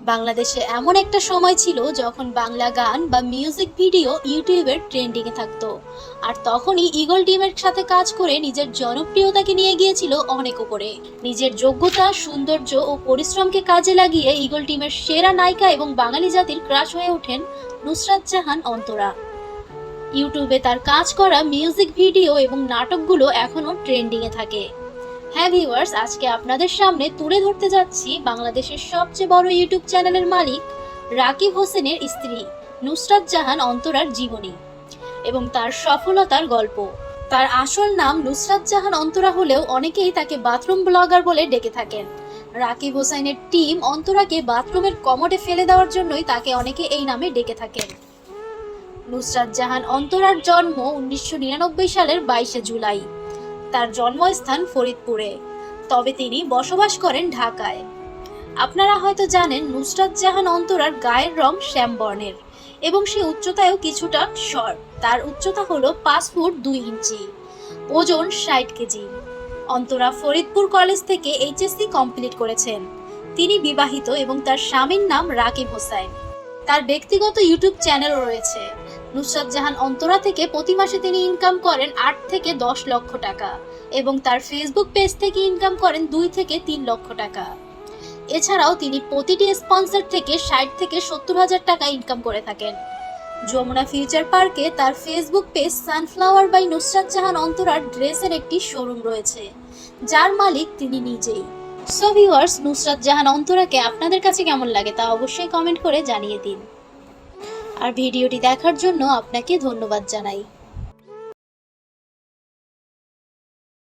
বাংলাদেশে এমন একটা সময় ছিল যখন বাংলা গান বা মিউজিক ভিডিও ইউটিউবের ট্রেন্ডিংয়ে থাকতো। আর তখনই ইগল টিমের সাথে কাজ করে নিজের জনপ্রিয়তাকে নিয়ে গিয়েছিল অনেক উপরে। নিজের যোগ্যতা, সৌন্দর্য ও পরিশ্রমকে কাজে লাগিয়ে ইগল টিমের সেরা নায়িকা এবং বাঙালি জাতির ক্রাশ হয়ে ওঠেন নুসরাত জাহান অন্তরা। ইউটিউবে তার কাজ করা মিউজিক ভিডিও এবং নাটকগুলো এখনও ট্রেন্ডিংয়ে থাকে। হ্যাঁ ভিউয়ার্স, আজকে আপনাদের সামনে তুলে ধরতে যাচ্ছি বাংলাদেশের সবচেয়ে বড় ইউটিউব চ্যানেলের মালিক রাকিব হোসেনের স্ত্রী নুসরাত জাহান অন্তরার জীবনী এবং তার সফলতার গল্প। তার আসল নাম নুসরাত জাহান অন্তরা হলেও অনেকেই তাকে বাথরুম ব্লগার বলে ডেকে থাকেন। রাকিব হোসেনের টিম অন্তরাকে বাথরুমের কমোডে ফেলে দেওয়ার জন্যই তাকে অনেকে এই নামে ডেকে থাকেন। নুসরাত জাহান অন্তরার জন্ম উনিশশো নিরানব্বই সালের বাইশে জুলাই। তার জন্মস্থান ফরিদপুরে। তবে তিনি বসবাস করেন ঢাকায়। আপনারা হয়তো জানেন, নুসরাত জাহান অন্তরার গায়ের রং শ্যাম বর্ণের এবং সে উচ্চতায়ও কিছুটা শর্ট তার উচ্চতা হলো পাঁচ ফুট দুই ইঞ্চি। ওজন ষাট কেজি। অন্তরা ফরিদপুর কলেজ থেকে এইচএসসি কমপ্লিট করেছেন। তিনি বিবাহিত এবং তার স্বামীর নাম রাকিব হোসাইন। তার ব্যক্তিগত ইউটিউব চ্যানেলও রয়েছে। নুসরাত জাহান অন্তরা থেকে প্রতি মাসে তিনি ইনকাম করেন আট থেকে দশ লক্ষ টাকা এবং তার ফেসবুক পেজ থেকে ইনকাম করেন দুই থেকে তিন লক্ষ টাকা। এছাড়াও তিনি প্রতিটি স্পন্সর থেকে ষাট থেকে সত্তর হাজার টাকা ইনকাম করে থাকেন। যমুনা ফিউচার পার্কে তার Facebook page Sunflower by Nusrat Jahan অন্তরার ড্রেসের একটি শোরুম রয়েছে, যার মালিক তিনি নিজেই। সো ভিউয়ার্স নুসরাত জাহান অন্তরাকে আপনাদের কাছে কেমন লাগে তা অবশ্যই কমেন্ট করে জানিয়ে দিন। আর ভিডিওটি দেখার জন্য আপনাকে ধন্যবাদ জানাই।